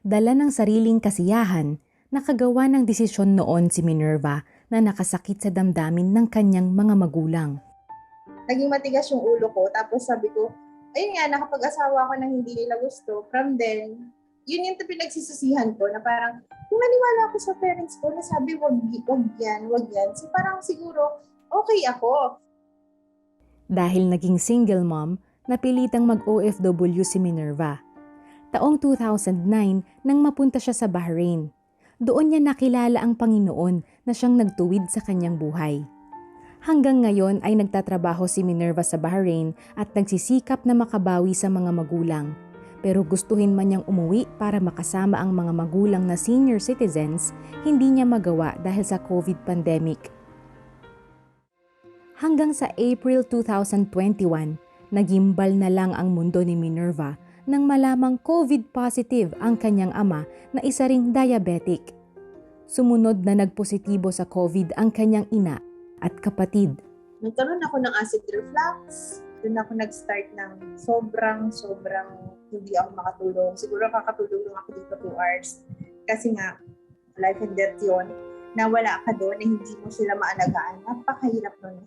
Dala ng sariling kasiyahan, nakagawa ng desisyon noon si Minerva na nakasakit sa damdamin ng kanyang mga magulang. naging matigas yung ulo ko. Tapos sabi ko, ayun nga, nakapag-asawa ko na hindi nila gusto. From then, yun yung pinagsisisihan ko na parang, kung naniwala ako sa parents ko na sabi, wag, wag yan, wag yan. So parang siguro, okay ako. Dahil naging single mom, napilitang mag-OFW si Minerva. Taong 2009 nang mapunta siya sa Bahrain. Doon niya nakilala ang Panginoon na siyang nagtuwid sa kanyang buhay. Hanggang ngayon ay nagtatrabaho si Minerva sa Bahrain at nagsisikap na makabawi sa mga magulang. Pero gustuhin man niyang umuwi para makasama ang mga magulang na senior citizens, hindi niya magawa dahil sa COVID pandemic. Hanggang sa April 2021, nagimbal na lang ang mundo ni Minerva nang malamang COVID positive ang kanyang ama na isa ring diabetic. Sumunod na nagpositibo sa COVID ang kanyang ina at kapatid. Nagkaroon ako ng acid reflux. Doon ako nag-start ng sobrang, sobrang hindi ako makatulong. Siguro kakatulong lang ako dito 2 hours. Kasi nga, life and death yun. Na wala ka doon na hindi mo sila maalagaan. Napakahirap nun.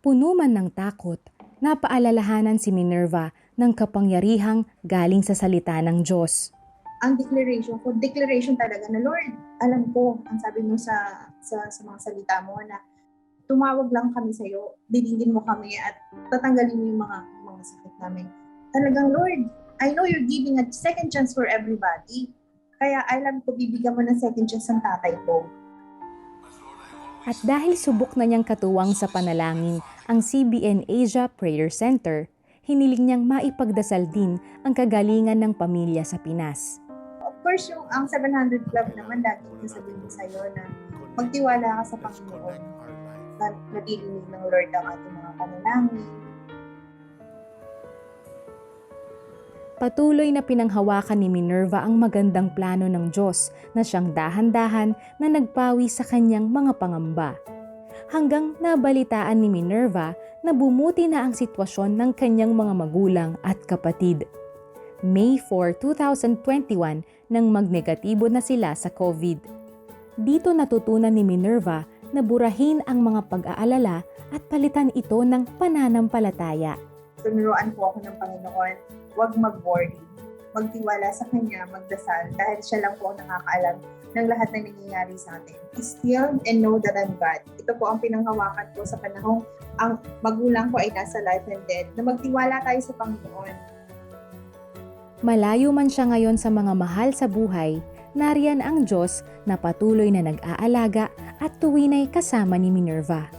Puno man ng takot, napaalalahanan si Minerva ng kapangyarihang galing sa salita ng Diyos. ang declaration ko, declaration talaga na Lord, alam ko, ang sabi mo sa sa, sa mga salita mo na tumawag lang kami sa iyo, didingin mo kami at tatanggalin mo yung mga mga sakit namin. Talagang Lord, I know you're giving a second chance for everybody. Kaya alam ko, bibigyan mo ng second chance ang tatay ko. At dahil subok na niyang katuwang sa panalangin ang CBN Asia Prayer Center, hiniling niyang maipagdasal din ang kagalingan ng pamilya sa Pinas. Of course, yung ang 700 Club naman, lagi ko sabihin sa'yo na magtiwala ka sa Panginoon na nadidinig ng Lord ang ating mga panalangin, Patuloy na pinanghawakan ni Minerva ang magandang plano ng Diyos na siyang dahan-dahan na nagpawi sa kanyang mga pangamba. Hanggang nabalitaan ni Minerva na bumuti na ang sitwasyon ng kanyang mga magulang at kapatid. May 4, 2021 nang magnegatibo na sila sa COVID. Dito natutunan ni Minerva na burahin ang mga pag-aalala at palitan ito ng pananampalataya. tunuruan po ako ng Panginoon, huwag mag-worry. Magtiwala sa Kanya, magdasal, dahil siya lang po ang nakakaalam ng lahat na nangyayari sa atin. Be still and know that I'm God. Ito po ang pinanghawakan ko sa panahong ang magulang ko ay nasa life and death, na magtiwala tayo sa Panginoon. Malayo man siya ngayon sa mga mahal sa buhay, nariyan ang Diyos na patuloy na nag-aalaga at tuwinay kasama ni Minerva.